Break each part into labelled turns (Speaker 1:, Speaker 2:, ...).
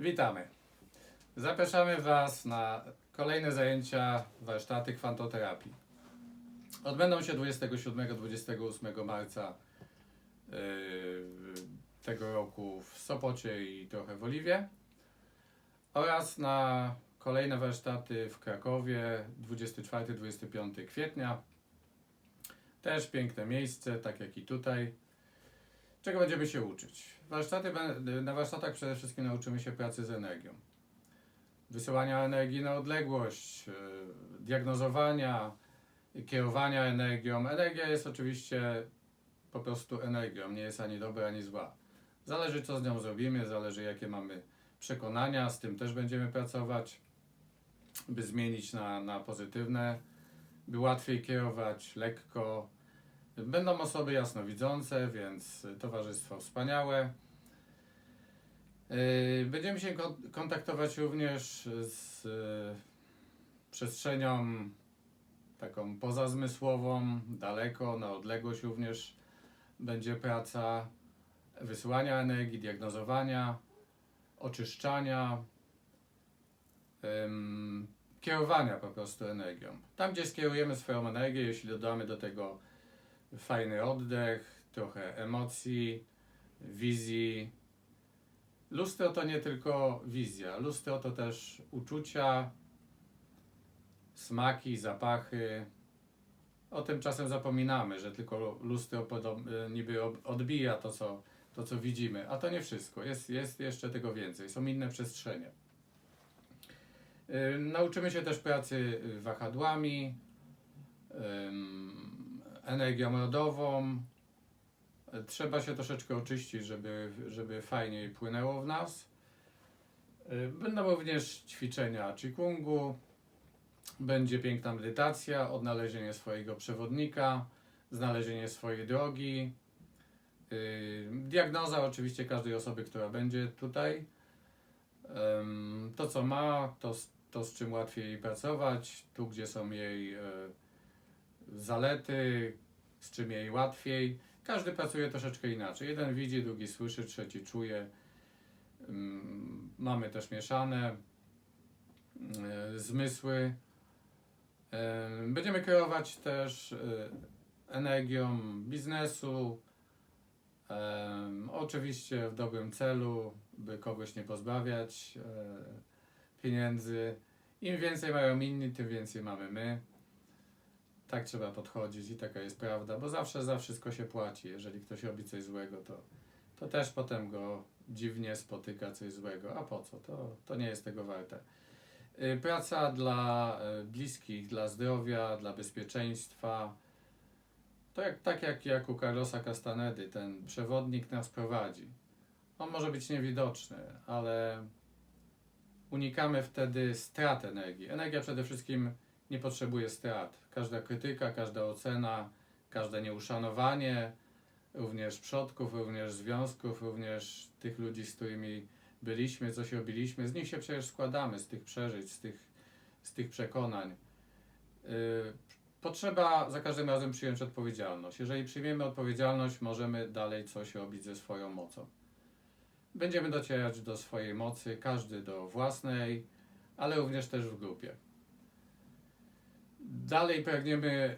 Speaker 1: Witamy. Zapraszamy Was na kolejne zajęcia warsztaty kwantoterapii. Odbędą się 27-28 marca yy, tego roku w Sopocie i trochę w Oliwie oraz na kolejne warsztaty w Krakowie 24-25 kwietnia. Też piękne miejsce, tak jak i tutaj. Czego będziemy się uczyć? Warsztaty, na warsztatach przede wszystkim nauczymy się pracy z energią. Wysyłania energii na odległość, yy, diagnozowania, kierowania energią. Energia jest oczywiście po prostu energią, nie jest ani dobra, ani zła. Zależy co z nią zrobimy, zależy jakie mamy przekonania, z tym też będziemy pracować, by zmienić na, na pozytywne, by łatwiej kierować, lekko. Będą osoby jasnowidzące, więc towarzystwo wspaniałe. Yy, Będziemy się kon- kontaktować również z yy, przestrzenią taką pozazmysłową, daleko, na odległość również będzie praca wysyłania energii, diagnozowania, oczyszczania, kierowania po prostu energią. Tam, gdzie skierujemy swoją energię, jeśli dodamy do tego fajny oddech, trochę emocji, wizji. Lustro to nie tylko wizja, lustro to też uczucia, smaki, zapachy. O tym czasem zapominamy, że tylko lustro e, niby odbija to co, to, co widzimy, a to nie wszystko. Jest, jest jeszcze tego więcej. Są inne przestrzenie. Nauczymy się też pracy wahadłami, energią rodową. E, Trzeba się troszeczkę oczyścić, żeby, żeby fajniej płynęło w nas. Y, Będą również ćwiczenia Qigongу, będzie piękna medytacja, odnalezienie swojego przewodnika, znalezienie swojej drogi, yy, diagnoza oczywiście każdej osoby, która będzie tutaj. To, co ma, to, to z czym łatwiej pracować, tu, gdzie są jej e, zalety, z czym jej łatwiej. Każdy pracuje troszeczkę inaczej. Jeden widzi, drugi słyszy, trzeci czuje. Ym, Mamy też mieszane e, zmysły. Będziemy kierować też e, energią biznesu, oczywiście w dobrym celu, by kogoś nie pozbawiać e, pieniędzy. Im więcej mają inni, tym więcej mamy my. Tak trzeba podchodzić i taka jest prawda, bo zawsze za wszystko się płaci. Jeżeli ktoś robi coś złego, to, to też potem go dziwnie spotyka coś złego. A po co? To, to nie jest tego warte. Y, Praca dla y, bliskich, dla zdrowia, dla bezpieczeństwa. To jak, tak jak, jak u Carlosa Castanedy, ten przewodnik nas prowadzi. On może być niewidoczny, ale unikamy wtedy strat energii. Energia przede wszystkim nie potrzebuje strat. Każda krytyka, każda ocena, każde nieuszanowanie, również przodków, również związków, również tych ludzi, z którymi byliśmy, coś robiliśmy, z nich się przecież składamy, z tych przeżyć, z tych, z tych przekonań. Yy, Potrzeba za każdym razem przyjąć odpowiedzialność. Jeżeli przyjmiemy odpowiedzialność, możemy dalej coś robić ze swoją mocą. Będziemy docierać do swojej mocy, każdy do własnej, ale również też w grupie. Dalej pragniemy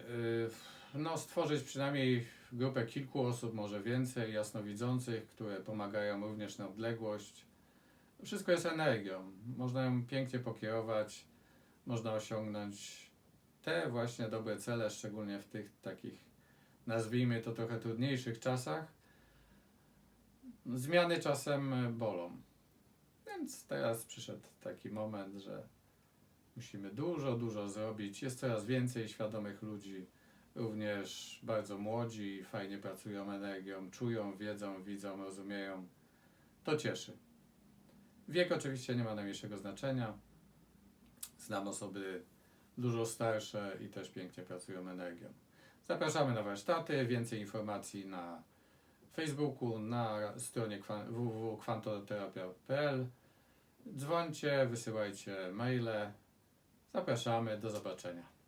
Speaker 1: yy, no, stworzyć przynajmniej grupę kilku osób, może więcej, jasnowidzących, które pomagają również na odległość. Wszystko jest energią. Można ją pięknie pokierować, można osiągnąć te właśnie dobre cele, szczególnie w tych takich, nazwijmy to trochę trudniejszych czasach. Zmiany czasem bolą. Więc teraz przyszedł taki moment, że musimy dużo, dużo zrobić. Jest coraz więcej świadomych ludzi, również bardzo młodzi, fajnie pracują energią, czują, wiedzą, widzą, rozumieją. To cieszy. Wiek oczywiście nie ma najmniejszego znaczenia. Znam osoby dużo starsze i też pięknie pracują energią. Zapraszamy na warsztaty, więcej informacji na Facebooku, na stronie kwan- www.kwantoterapia.pl. Dzwońcie, wysyłajcie maile. Zapraszamy, do zobaczenia.